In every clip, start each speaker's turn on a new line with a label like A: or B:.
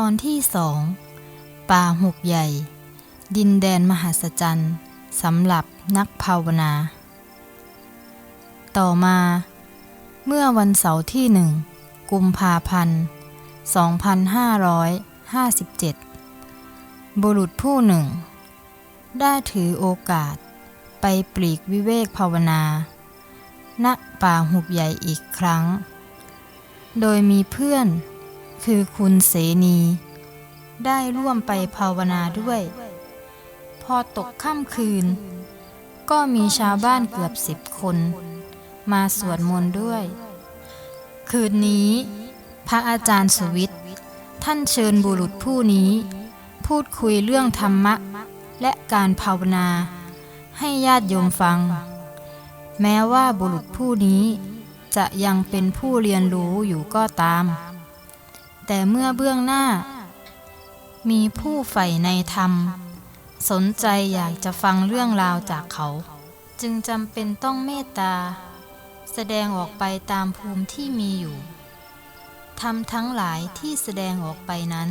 A: ตอนที่สอง ป่าหุบใหญ่ ดินแดนมหัศจรรย์สำหรับนักภาวนา ต่อมา เมื่อวันเสาร์ที่หนึ่ง กุมภาพันธ์ 2557 บุรุษผู้หนึ่ง ได้ถือโอกาสไปปลีกวิเวกภาวนา ณ ป่าหุบใหญ่อีกครั้ง โดยมีเพื่อน คือคุณเสนี ได้ร่วมไปภาวนาด้วย พอตกค่ำคืน ก็มีชาวบ้านเกือบสิบคน มาสวดมนต์ด้วย คืนนี้ พระอาจารย์สุวิทย์ท่านเชิญบุรุษผู้นี้ พูดคุยเรื่องธรรมะ และการภาวนา ให้ญาติโยมฟัง แม้ว่าบุรุษผู้นี้จะยังเป็นผู้เรียนรู้อยู่ก็ตาม แต่เมื่อเบื้องหน้า มีผู้ใฝ่ในธรรม สนใจอยากจะฟังเรื่องราวจากเขา จึงจำเป็นต้องเมตตา แสดงออกไปตามภูมิที่มีอยู่ทำทั้งหลายที่แสดงออกไปนั้น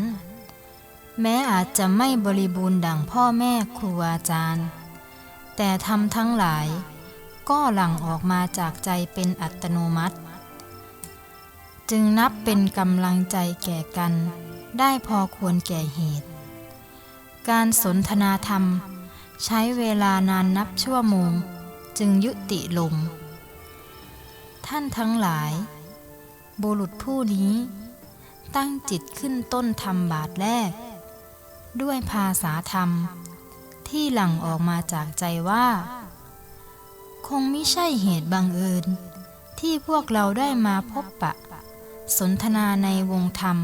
A: แม้อาจจะไม่บริบูรณ์ดังพ่อแม่ครูอาจารย์ แต่ทำทั้งหลายก็หลั่งออกมาจากใจเป็นอัตโนมัติ จึงนับเป็นกำลังใจแก่กัน ได้พอควรแก่เหตุ การสนทนาธรรม ใช้เวลานานนับชั่วโมง จึงยุติลง ท่านทั้งหลาย บุรุษผู้นี้ ตั้งจิตขึ้นต้นธรรมบาทแรก ด้วยภาษาธรรม ที่หลั่งออกมาจากใจว่า คงไม่ใช่เหตุบังเอิญที่พวกเราได้มาพบปะ สนทนาในวงธรรม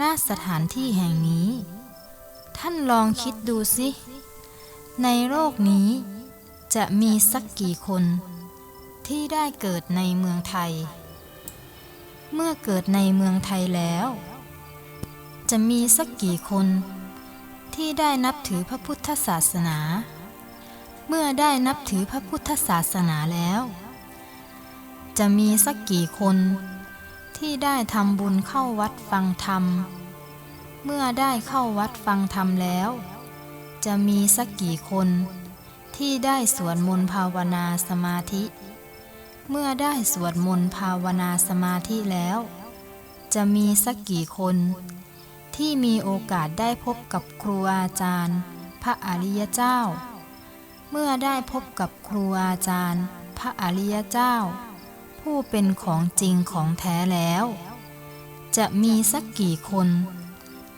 A: ณสถานที่แห่งนี้ ท่านลองคิดดูสิ ในโลกนี้จะมีสักกี่คนที่ได้เกิดในเมืองไทย เมื่อเกิดในเมืองไทยแล้ว จะมีสักกี่คนที่ได้นับถือพระพุทธศาสนา เมื่อได้นับถือพระพุทธศาสนาแล้ว จะมีสักกี่คน ที่ได้ทำบุญเข้าวัดฟังธรรม เมื่อได้เข้าวัดฟังธรรมแล้ว จะมีสักกี่คนที่ได้สวดมนต์ภาวนาสมาธิ เมื่อได้สวดมนต์ภาวนาสมาธิแล้ว จะมีสักกี่คน ที่มีโอกาสได้พบกับครูอาจารย์ พระอริยเจ้า เมื่อได้พบกับครูอาจารย์ พระอริยเจ้า ผู้เป็นของจริงของแท้แล้ว จะมีสักกี่คน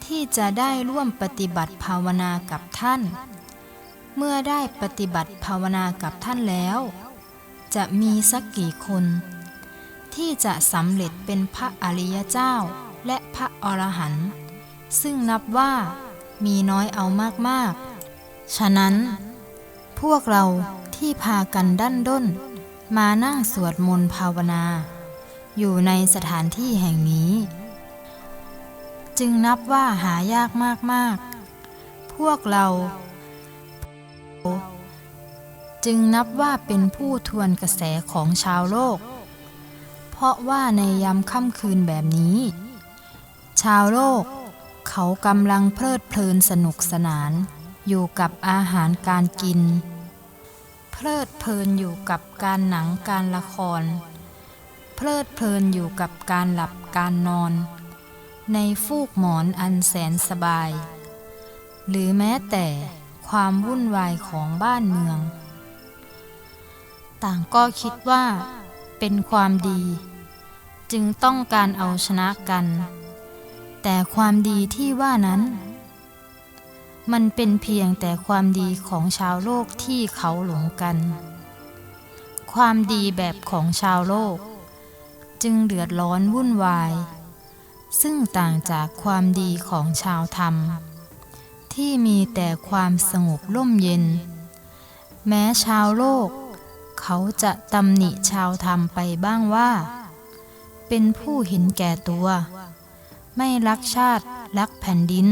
A: ที่จะได้ร่วมปฏิบัติภาวนากับท่าน เมื่อได้ปฏิบัติภาวนากับท่านแล้ว จะมีสักกี่คน ที่จะสำเร็จเป็นพระอริยเจ้าและพระอรหันต์ซึ่งนับว่ามีน้อยเอามากๆ ฉะนั้น พวกเราที่พากันดั้นด้น มานั่งสวดมนต์ภาวนา อยู่ในสถานที่แห่งนี้ จึงนับว่าหายากมากๆ พวกเรา จึงนับว่าเป็นผู้ทวนกระแสของชาวโลก เพราะว่าในยามค่ำคืนแบบนี้ ชาวโลกเขากำลังเพลิดเพลินสนุกสนานอยู่กับอาหารการกิน ลิดเพลินอยู่กับการหนังการละคร เพลิดเพลินอยู่กับการหลับการนอน ในฟูกหมอนอันแสนสบาย หรือแม้แต่ความวุ่นวายของบ้านเมือง ต่างก็คิดว่าเป็นความดี จึงต้องการเอาชนะกัน แต่ความดีที่ว่านั้น มันเป็นเพียงแต่ความดีของชาวโลกที่เขาหลงกัน ความดีแบบของชาวโลก จึงเดือดร้อนวุ่นวาย ซึ่งต่างจากความดีของชาวธรรม ที่มีแต่ความสงบร่มเย็น แม้ชาวโลก เขาจะตำหนิชาวธรรมไปบ้างว่า เป็นผู้เห็นแก่ตัว ไม่รักชาติรักแผ่นดิน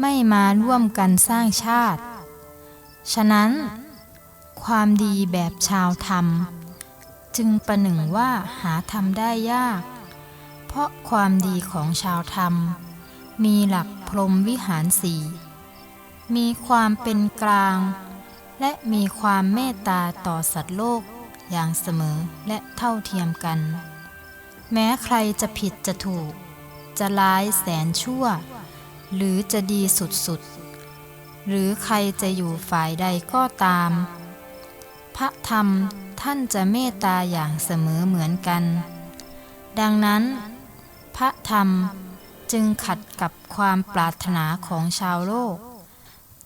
A: ไม่มาร่วมกันสร้างชาติ ฉะนั้น ความดีแบบชาวธรรม จึงประหนึ่งว่าหาทำได้ยาก เพราะความดีของชาวธรรม มีหลักพรหมวิหารสีมีความเป็นกลาง และมีความเมตตาต่อสัตว์โลกอย่างเสมอและเท่าเทียมกัน แม้ใครจะผิดจะถูก จะร้ายแสนชั่ว หรือจะดีสุดๆ หรือใครจะอยู่ฝ่ายใดก็ตาม พระธรรมท่านจะเมตตาอย่างเสมอเหมือนกัน ดังนั้น พระธรรมจึงขัดกับความปรารถนาของชาวโลก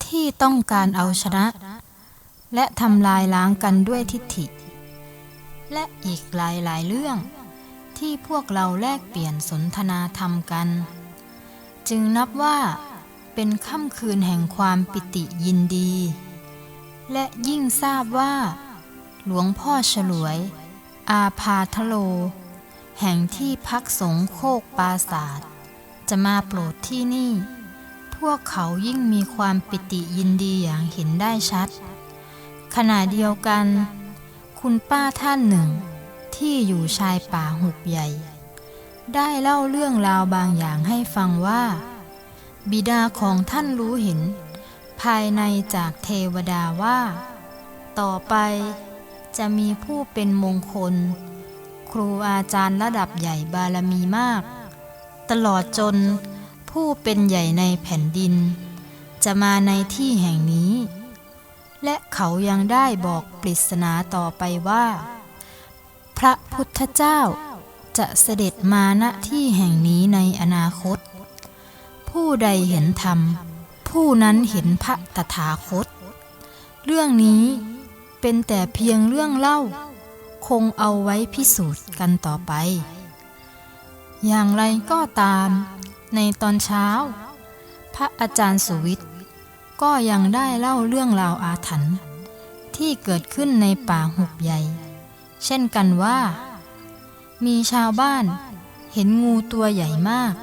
A: ที่ต้องการเอาชนะ และทำลายล้างกันด้วยทิฏฐิ และอีกหลายๆเรื่องที่พวกเราแลกเปลี่ยนสนทนาธรรมกัน จึงนับว่าเป็นค่ำคืนแห่งความปิติยินดี และยิ่งทราบว่า หลวงพ่อฉลวย อาพาทโล แห่งที่พักสงฆ์โคกปราศาสตร์จะมาโปรดที่นี่ พวกเขายิ่งมีความปิติยินดีอย่างเห็นได้ชัด ขณะเดียวกัน คุณป้าท่านหนึ่งที่อยู่ชายป่าหุบใหญ่ ได้เล่าเรื่องราวบางอย่างให้ฟังว่า บิดาของท่านรู้เห็น ภายในจากเทวดาว่า ต่อไปจะมีผู้เป็นมงคล ครูอาจารย์ระดับใหญ่บารมีมาก ตลอดจนผู้เป็นใหญ่ในแผ่นดิน จะมาในที่แห่งนี้ และเขายังได้บอกปริศนาต่อไปว่า พระพุทธเจ้า จะเสด็จมาณที่แห่งนี้ในอนาคต ผู้ใดเห็นธรรม ผู้นั้นเห็นพระตถาคต เรื่องนี้เป็นแต่เพียงเรื่องเล่า คงเอาไว้พิสูจน์กันต่อไป อย่างไรก็ตาม ในตอนเช้า พระอาจารย์สุวิทย์ก็ยังได้เล่าเรื่องราวอาถรรพ์ที่เกิดขึ้นในป่าหุบใหญ่ เช่นกันว่า มีชาวบ้านเห็นงูตัวใหญ่มาก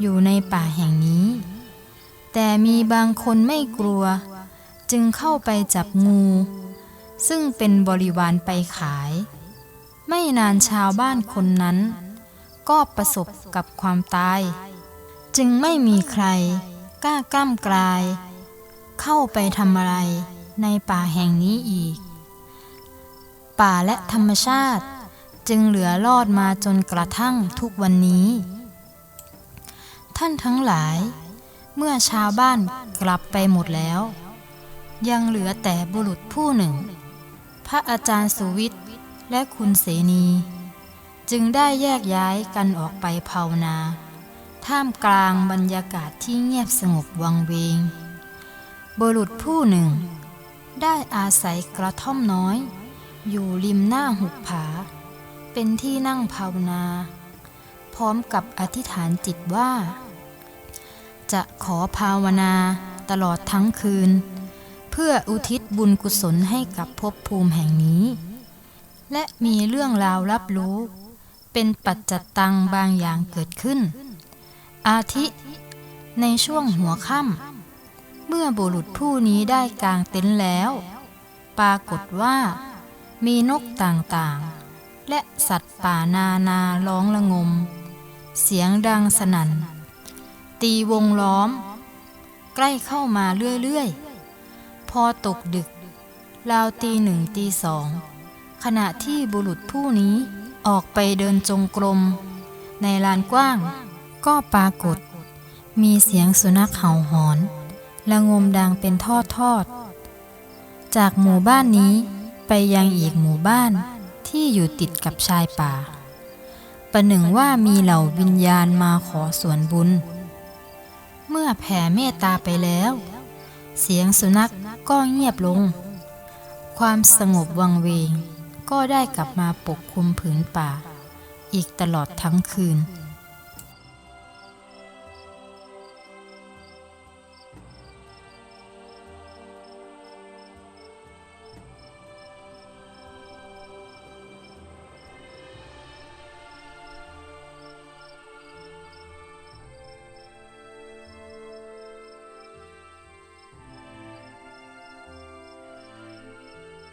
A: อยู่ในป่าแห่งนี้ แต่มีบางคนไม่กลัว จึงเข้าไปจับงู ซึ่งเป็นบริวารไปขาย ไม่นานชาวบ้านคนนั้น ก็ประสบกับความตาย จึงไม่มีใครกล้ากล้ำกลาย เข้าไปทำอะไรในป่าแห่งนี้อีก ป่าและธรรมชาติ จึงเหลือรอดมาจนกระทั่งทุกวันนี้ ท่านทั้งหลาย เมื่อชาวบ้านกลับไปหมดแล้ว ยังเหลือแต่บุรุษผู้หนึ่ง พระอาจารย์สุวิทย์และคุณเสนี จึงได้แยกย้ายกันออกไปภาวนา ท่ามกลางบรรยากาศที่เงียบสงบวังเวง บุรุษผู้หนึ่ง ได้อาศัยกระท่อมน้อย อยู่ริมหน้าหุบผา เป็นที่นั่งภาวนา พร้อมกับอธิษฐานจิตว่า จะขอภาวนาตลอดทั้งคืน เพื่ออุทิศบุญกุศลให้กับภพภูมิแห่งนี้ และมีเรื่องราวรับรู้ เป็นปัจจัตตังบางอย่างเกิดขึ้น อาทิในช่วงหัวค่ำเมื่อบุรุษผู้นี้ได้กางเต็นท์แล้ว ปรากฏว่ามีนกต่างๆ และสัตว์ป่านานาร้องระงม เสียงดังสนั่น ตีวงล้อม ใกล้เข้ามาเรื่อยๆ พอตกดึก ราวตีหนึ่งตีสอง ขณะที่บุรุษผู้นี้ออกไปเดินจงกรม ในลานกว้าง ก็ปรากฏ มีเสียงสุนัขเห่าหอนและงมดังเป็นทอดทอดๆจากหมู่บ้านนี้ไปยังอีกหมู่บ้าน ที่อยู่ติดกับชายป่า ประหนึ่งว่ามีเหล่าวิญญาณมาขอส่วนบุญ เมื่อแผ่เมตตาไปแล้ว เสียงสุนัขก็เงียบลง ความสงบวังเวงก็ได้กลับมาปกคลุมผืนป่า อีกตลอดทั้งคืน